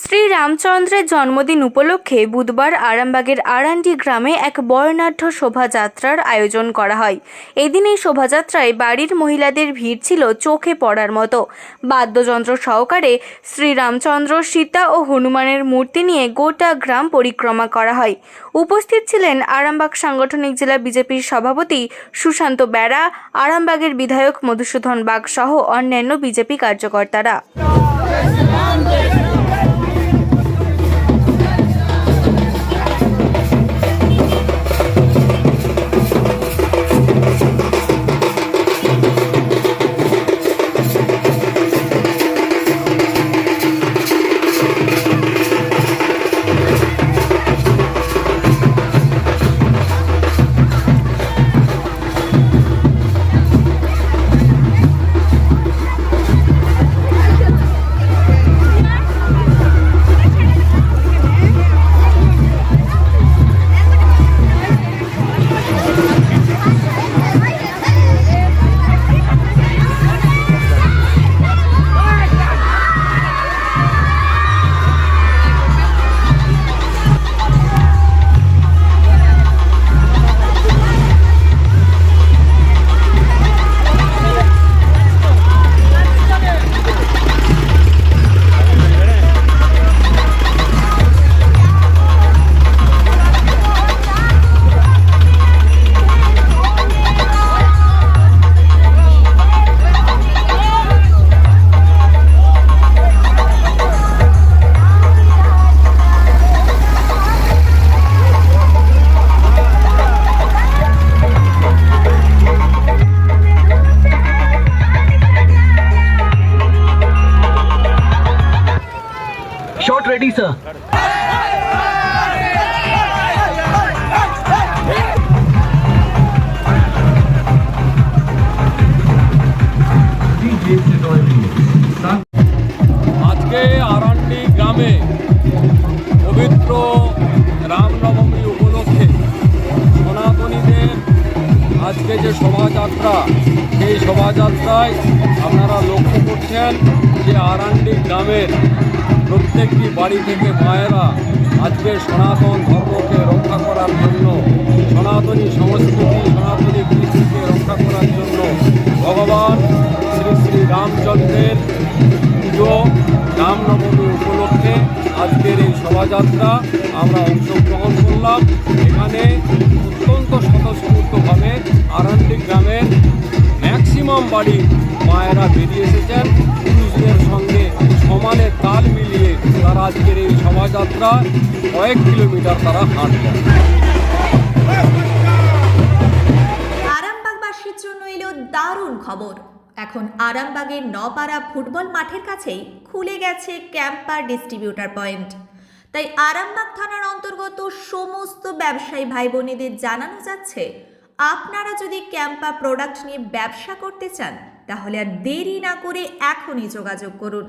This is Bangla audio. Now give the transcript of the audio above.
শ্রী রামচন্দ্রের জন্মদিন উপলক্ষে বুধবার আরামবাগের আরান্ডি গ্রামে এক বর্ণাঢ্য শোভাযাত্রার আয়োজন করা হয়। এদিন এই শোভাযাত্রায় বাড়ির মহিলাদের ভিড় ছিল চোখে পড়ার মতো। বাদ্যযন্ত্র সহকারে শ্রী রামচন্দ্র সীতা ও হনুমানের মূর্তি নিয়ে গোটা গ্রাম পরিক্রমা করা হয়। উপস্থিত ছিলেন আরামবাগ সাংগঠনিক জেলা বিজেপির সভাপতি সুশান্ত বেড়া, আরামবাগের বিধায়ক মধুসূদন বাগ সহ অন্যান্য বিজেপি কার্যকর্তারা। Shot ready, sir. আজকে আরান্ডি গ্রামে পবিত্র রামনবমী উপলক্ষে সনাতনীদের আজকে যে শোভাযাত্রা সেই শোভাযাত্রায় আপনারা লক্ষ্য করছেন যে আরান্ডি গ্রামের প্রত্যেকটি বাড়ি থেকে মায়েরা আজকে সনাতন ধর্মকে রক্ষা করার জন্য, সনাতনী সংস্কৃতি, সনাতনী কৃষিকে রক্ষা করার জন্য ভগবান শ্রী শ্রী রামচন্দ্রের পুজো রামনবমী উপলক্ষে আজকের এই শোভাযাত্রা আমরা অংশগ্রহণ করলাম। এখানে অত্যন্ত স্বতঃস্ফূর্তভাবে আরান্ডি গ্রামের ম্যাক্সিমাম বাড়ি মায়েরা বেরিয়ে সঙ্গে তাল মিলিয়ে তারা আজকের এই শোভাযাত্রা কয়েক কিলোমিটার তারা হাঁটবেন আরামবাগবাসীর জন্য এলো দারুণ খবর। এখন আরামবাগের নপাড়া ফুটবল মাঠের কাছেই খুলে গেছে ক্যাম্পার ডিস্ট্রিবিউটার পয়েন্ট। তাই আরামবাগ থানার অন্তর্গত সমস্ত ব্যবসায়ী ভাই বোনেদের জানানো যাচ্ছে, আপনারা যদি ক্যাম্পা প্রোডাক্ট নিয়ে ব্যবসা করতে চান, তাহলে আর দেরি না করে এখনই যোগাযোগ করুন।